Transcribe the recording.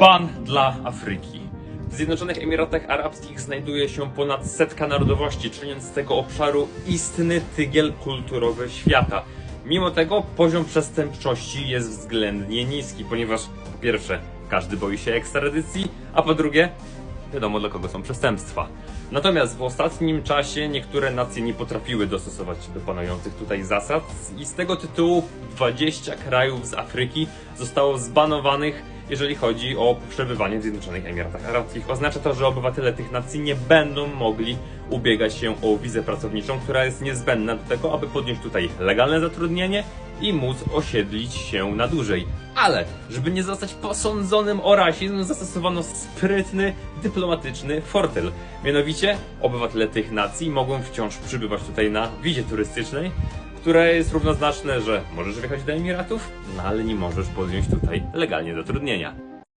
Pan dla Afryki. W Zjednoczonych Emiratach Arabskich znajduje się ponad setka narodowości, czyniąc z tego obszaru istny tygiel kulturowy świata. Mimo tego poziom przestępczości jest względnie niski, ponieważ po pierwsze każdy boi się ekstradycji, a po drugie wiadomo dla kogo są przestępstwa. Natomiast w ostatnim czasie niektóre nacje nie potrafiły dostosować się do panujących tutaj zasad i z tego tytułu 20 krajów z Afryki zostało zbanowanych, jeżeli chodzi o przebywanie w Zjednoczonych Emiratach Arabskich. Oznacza to, że obywatele tych nacji nie będą mogli ubiegać się o wizę pracowniczą, która jest niezbędna do tego, aby podjąć tutaj legalne zatrudnienie i móc osiedlić się na dłużej. Ale, żeby nie zostać posądzonym o rasizm, zastosowano sprytny, dyplomatyczny fortel. Mianowicie, obywatele tych nacji mogą wciąż przybywać tutaj na wizie turystycznej, które jest równoznaczne, że możesz wjechać do Emiratów, no ale nie możesz podjąć tutaj legalnie zatrudnienia.